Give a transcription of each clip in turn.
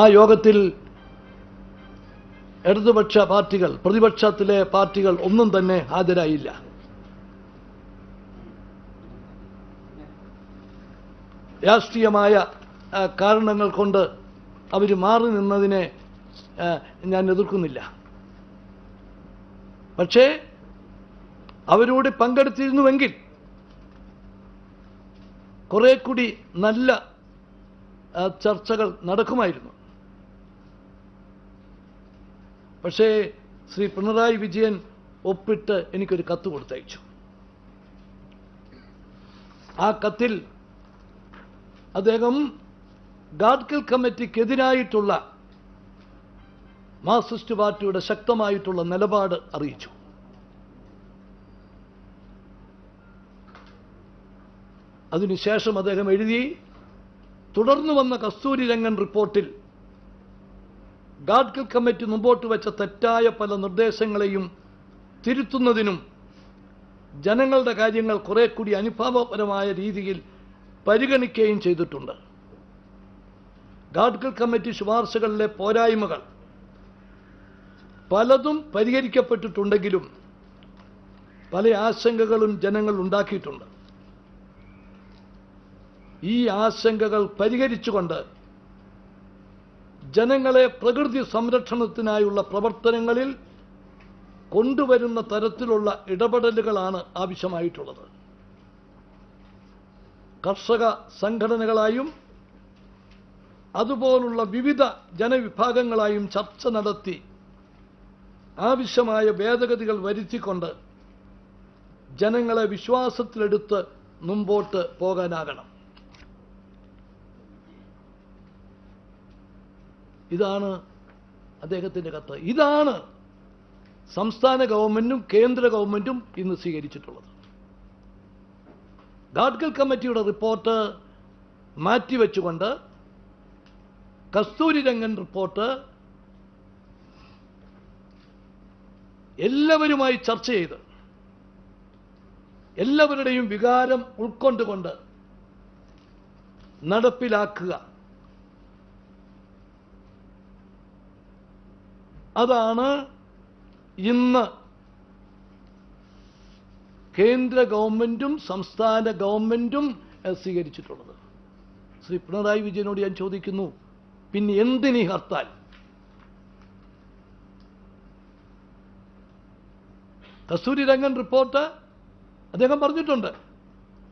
ആ യോഗത്തിൽ ഇടതുപക്ഷ പാർട്ടികൾ പ്രതിപക്ഷത്തിലെ പാർട്ടികൾ ഒന്നും തന്നെ ഹാജരായില്ല. രാഷ്ട്രീയമായ കാരണങ്ങൾ കൊണ്ട് അവർ മാറി നിന്നതിനെ ഞാൻ എതിർക്കുന്നില്ല. പക്ഷേ അവരോട് പങ്കെടുത്തിരുന്നുവെങ്കിൽ കുറെ കൂടി നല്ല ചർച്ചകൾ നടക്കുമായിരുന്നു. പക്ഷേ ശ്രീ പിണറായി വിജയൻ ഒപ്പിട്ട് എനിക്കൊരു കത്ത് കൊടുത്തയച്ചു. ആ കത്തിൽ അദ്ദേഹം ഗാഡ്കിൽ കമ്മിറ്റിക്കെതിരായിട്ടുള്ള മാർക്സിസ്റ്റ് പാർട്ടിയുടെ ശക്തമായിട്ടുള്ള നിലപാട് അറിയിച്ചു. അതിനുശേഷം അദ്ദേഹം എഴുതി തുടർന്നു വന്ന കസ്തൂരി രംഗൻ റിപ്പോർട്ടിൽ ഗാഡ്കിൽ കമ്മിറ്റി മുമ്പോട്ട് വെച്ച തെറ്റായ പല നിർദ്ദേശങ്ങളെയും തിരുത്തുന്നതിനും ജനങ്ങളുടെ കാര്യങ്ങൾ കുറെ കൂടി അനുഭാവപരമായ രീതിയിൽ പരിഗണിക്കുകയും ചെയ്തിട്ടുണ്ട്. ഗാഡ്കിൽ കമ്മിറ്റി ശുപാർശകളിലെ പോരായ്മകൾ പലതും പരിഹരിക്കപ്പെട്ടിട്ടുണ്ടെങ്കിലും പല ആശങ്കകളും ജനങ്ങൾ ഉണ്ടാക്കിയിട്ടുണ്ട്. ഈ ആശങ്കകൾ പരിഹരിച്ചുകൊണ്ട് ജനങ്ങളെ പ്രകൃതി സംരക്ഷണത്തിനായുള്ള പ്രവർത്തനങ്ങളിൽ കൊണ്ടുവരുന്ന തരത്തിലുള്ള ഇടപെടലുകളാണ് ആവശ്യമായിട്ടുള്ളത്. കർഷക സംഘടനകളായും അതുപോലുള്ള വിവിധ ജനവിഭാഗങ്ങളായും ചർച്ച നടത്തി ആവശ്യമായ ഭേദഗതികൾ വരുത്തിക്കൊണ്ട് ജനങ്ങളെ വിശ്വാസത്തിലെടുത്ത് മുമ്പോട്ട് പോകാനാകണം. ഇതാണ് അദ്ദേഹത്തിന്റെ കത്ത്. ഇതാണ് സംസ്ഥാന ഗവൺമെന്റും കേന്ദ്ര ഗവൺമെന്റും ഇന്ന് സ്വീകരിച്ചിട്ടുള്ളത്. ഗാഡ്ഗിൽ കമ്മിറ്റിയുടെ റിപ്പോർട്ട് മാറ്റിവെച്ചുകൊണ്ട് കസ്തൂരി രംഗൻ റിപ്പോർട്ട് എല്ലാവരുമായി ചർച്ച ചെയ്ത് എല്ലാവരുടെയും വികാരം ഉൾക്കൊണ്ടുകൊണ്ട് നടപ്പിലാക്കുക. അതാണ് ഇന്ന് കേന്ദ്ര ഗവൺമെന്റും സംസ്ഥാന ഗവൺമെന്റും സ്വീകരിച്ചിട്ടുള്ളത് ശ്രീ പിണറായി വിജയനോട് ഞാൻ ചോദിക്കുന്നു പിന്നെ എന്തിനി ഹർത്താൽ? കസ്തൂരി രംഗൻ റിപ്പോർട്ട് അദ്ദേഹം പറഞ്ഞിട്ടുണ്ട്.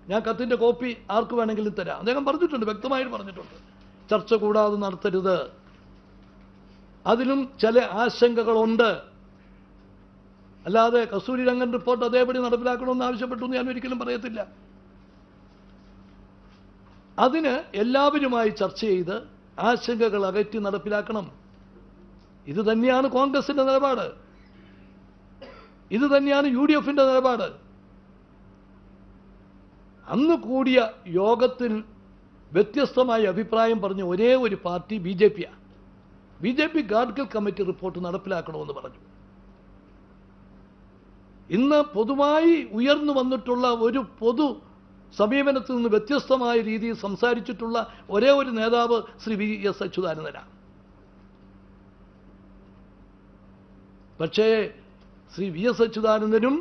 ഞാൻ കത്തിന്റെ കോപ്പി ആർക്ക് വേണമെങ്കിലും തരാം. അദ്ദേഹം പറഞ്ഞിട്ടുണ്ട് വ്യക്തമായിട്ട് പറഞ്ഞിട്ടുണ്ട്. ചർച്ച കൂടാതെ നടത്തരുത്. അതിലും ചില ആശങ്കകളുണ്ട്. അല്ലാതെ കസ്തൂരി രംഗൻ റിപ്പോർട്ട് അതേപടി നടപ്പിലാക്കണമെന്ന് ആവശ്യപ്പെട്ടു എന്ന് ഞാൻ ഒരിക്കലും പറയത്തില്ല. അതിന് എല്ലാവരുമായി ചർച്ച ചെയ്ത് ആശങ്കകൾ അകറ്റി നടപ്പിലാക്കണം. ഇത് തന്നെയാണ് കോൺഗ്രസിന്റെ നിലപാട്. ഇത് തന്നെയാണ് യു ഡി എഫിന്റെ നിലപാട്. അന്ന് കൂടിയ യോഗത്തിൽ വ്യത്യസ്തമായ അഭിപ്രായം പറഞ്ഞ ഒരേ ഒരു പാർട്ടി ബി ജെ പിയാണ് B J P Gadgil committee report നടപ്പിലാക്കണമെന്ന് പറഞ്ഞു. ഇന്ന് പൊതുവായി ഉയർന്നു വന്നിട്ടുള്ള ഒരു പൊതു സമീപനത്തിൽ നിന്ന് വ്യത്യസ്തമായ രീതിയിൽ സംസാരിച്ചിട്ടുള്ള ഒരേ ഒരു നേതാവ് ശ്രീ വി എസ് അച്യുതാനന്ദനാണ്. പക്ഷേ ശ്രീ വി എസ് അച്യുതാനന്ദനും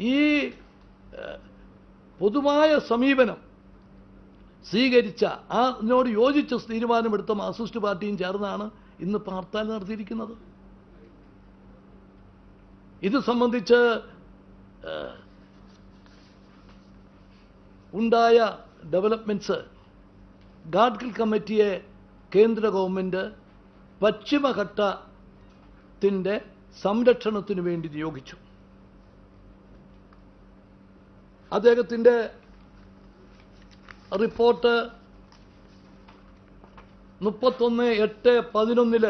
ഈ പൊതുവായ സമീപനം സ്വീകരിച്ച ആ അതിനോട് യോജിച്ച തീരുമാനമെടുത്ത മാർക്സിസ്റ്റ് പാർട്ടിയും ചേർന്നാണ് ഇന്ന് പാർത്താൽ നടത്തിയിരിക്കുന്നത്. ഇത് സംബന്ധിച്ച് ഉണ്ടായ ഡെവലപ്മെന്റ്സ് ഗാഡ്ഗിൽ കമ്മിറ്റിയെ കേന്ദ്ര ഗവൺമെന്റ് പശ്ചിമഘട്ടത്തിന്റെ സംരക്ഷണത്തിനു വേണ്ടി നിയോഗിച്ചു. അദ്ദേഹത്തിന്റെ റിപ്പോർട്ട് മുപ്പത്തൊന്ന് എട്ട് പതിനൊന്നിൽ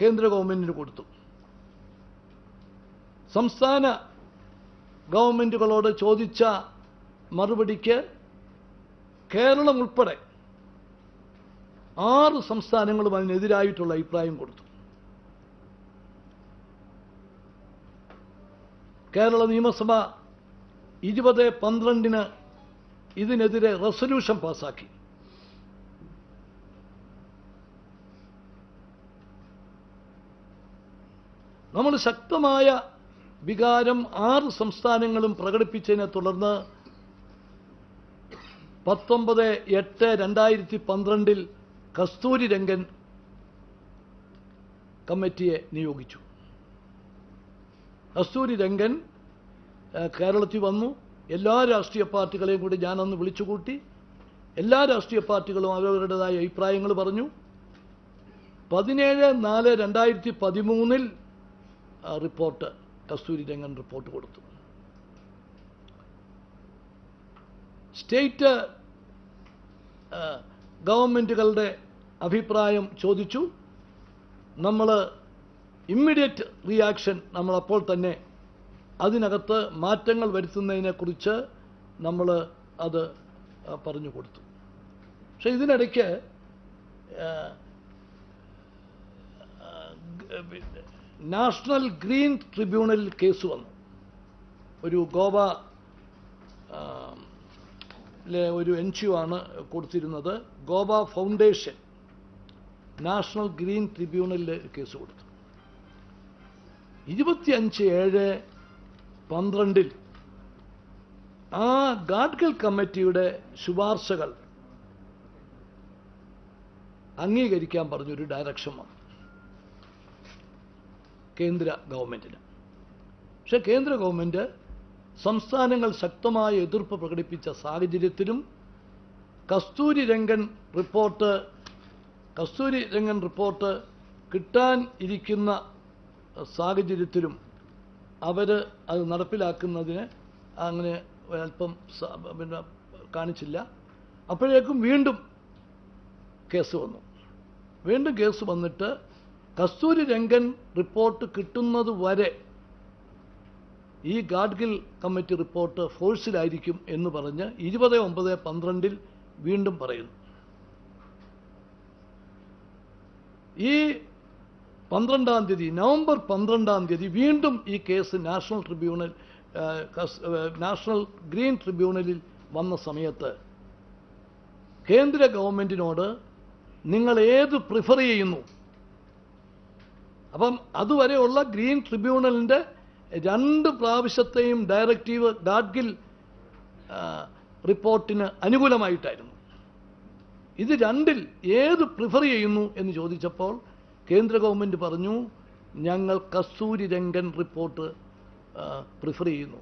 കേന്ദ്ര ഗവൺമെന്റിന് കൊടുത്തു. സംസ്ഥാന ഗവൺമെന്റുകളോട് ചോദിച്ച മറുപടിക്ക് കേരളം ഉൾപ്പെടെ ആറ് സംസ്ഥാനങ്ങളും അതിനെതിരായിട്ടുള്ള അഭിപ്രായം കൊടുത്തു. കേരള നിയമസഭ ഇരുപത് പന്ത്രണ്ടിന് ഇതിനെതിരെ റെസൊല്യൂഷൻ പാസാക്കി. നമ്മൾ ശക്തമായ വികാരം ആറ് സംസ്ഥാനങ്ങളും പ്രകടിപ്പിച്ചതിനെ തുടർന്ന് പത്തൊമ്പത് എട്ട് രണ്ടായിരത്തി പന്ത്രണ്ടിൽ കസ്തൂരി രംഗൻ കമ്മിറ്റിയെ നിയോഗിച്ചു. കസ്തൂരി രംഗൻ കേരളത്തിൽ വന്നു. എല്ലാ രാഷ്ട്രീയ പാർട്ടികളെയും കൂടി ഞാനന്ന് വിളിച്ചുകൂട്ടി എല്ലാ രാഷ്ട്രീയ പാർട്ടികളും അവരവരുടേതായ അഭിപ്രായങ്ങൾ പറഞ്ഞു. പതിനേഴ് നാല് രണ്ടായിരത്തി പതിമൂന്നിൽ റിപ്പോർട്ട് കസ്തൂരി രംഗൻ റിപ്പോർട്ട് കൊടുത്തു. സ്റ്റേറ്റ് ഗവൺമെന്റുകളുടെ അഭിപ്രായം ചോദിച്ചു. നമ്മൾ ഇമ്മീഡിയറ്റ് റിയാക്ഷൻ നമ്മളപ്പോൾ തന്നെ അതിനകത്ത് മാറ്റങ്ങൾ വരുത്തുന്നതിനെക്കുറിച്ച് നമ്മൾ അത് പറഞ്ഞു കൊടുത്തു. പക്ഷേ ഇതിനിടയ്ക്ക് നാഷണൽ ഗ്രീൻ ട്രിബ്യൂണലിൽ കേസ് വന്നു. ഒരു ഗോവ ഒരു എൻ ജി ഒ ആണ് കൊടുത്തിരുന്നത്. ഗോവ ഫൗണ്ടേഷൻ നാഷണൽ ഗ്രീൻ ട്രിബ്യൂണലിൽ കേസ് കൊടുത്തു. ഇരുപത്തിയഞ്ച് ഏഴ് പന്ത്രണ്ടിൽ. ആ ഗാഡ്ഗിൽ കമ്മിറ്റിയുടെ ശുപാർശകൾ അംഗീകരിക്കാൻ പറഞ്ഞൊരു ഡയറക്ഷൻ വന്നു. കേന്ദ്ര ഗവൺമെന്റിന് പക്ഷെ കേന്ദ്ര ഗവൺമെന്റ് സംസ്ഥാനങ്ങൾ ശക്തമായ എതിർപ്പ് പ്രകടിപ്പിച്ച സാഹചര്യത്തിലും കസ്തൂരി രംഗൻ റിപ്പോർട്ട് കസ്തൂരി രംഗൻ റിപ്പോർട്ട് കിട്ടാൻ ഇരിക്കുന്ന സാഹചര്യത്തിലും അവർ അത് നടപ്പിലാക്കുന്നതിന് അങ്ങനെ അല്പം പിന്നെ കാണിച്ചില്ല. അപ്പോഴേക്കും വീണ്ടും കേസ് വന്നു. വീണ്ടും കേസ് വന്നിട്ട് കസ്തൂരി രംഗൻ റിപ്പോർട്ട് കിട്ടുന്നത് വരെ ഈ ഗാഡ്ഗിൽ കമ്മിറ്റി റിപ്പോർട്ട് ഫോഴ്സിലായിരിക്കും എന്ന് പറഞ്ഞ് ഇരുപത് ഒമ്പത് പന്ത്രണ്ടിൽ വീണ്ടും പറയുന്നു. ഈ പന്ത്രണ്ടാം തീയതി നവംബർ പന്ത്രണ്ടാം തീയതി വീണ്ടും ഈ case national tribunal national green ട്രിബ്യൂണലിൽ വന്ന സമയത്ത് കേന്ദ്ര ഗവൺമെന്റിനോട് നിങ്ങൾ ഏത് പ്രിഫർ ചെയ്യുന്നു? അപ്പം അതുവരെയുള്ള ഗ്രീൻ ട്രിബ്യൂണലിന്റെ രണ്ട് പ്രാവശ്യത്തെയും ഡയറക്റ്റീവ് ഗാഡ്ഗിൽ റിപ്പോർട്ടിന് അനുകൂലമായിട്ടായിരുന്നു. ഇത് രണ്ടിൽ ഏത് പ്രിഫർ ചെയ്യുന്നു എന്ന് ചോദിച്ചപ്പോൾ കേന്ദ്ര ഗവൺമെന്റ് പറഞ്ഞു ഞങ്ങൾ കസ്തൂരി രംഗൻ റിപ്പോർട്ട് പ്രിഫർ ചെയ്യുന്നു.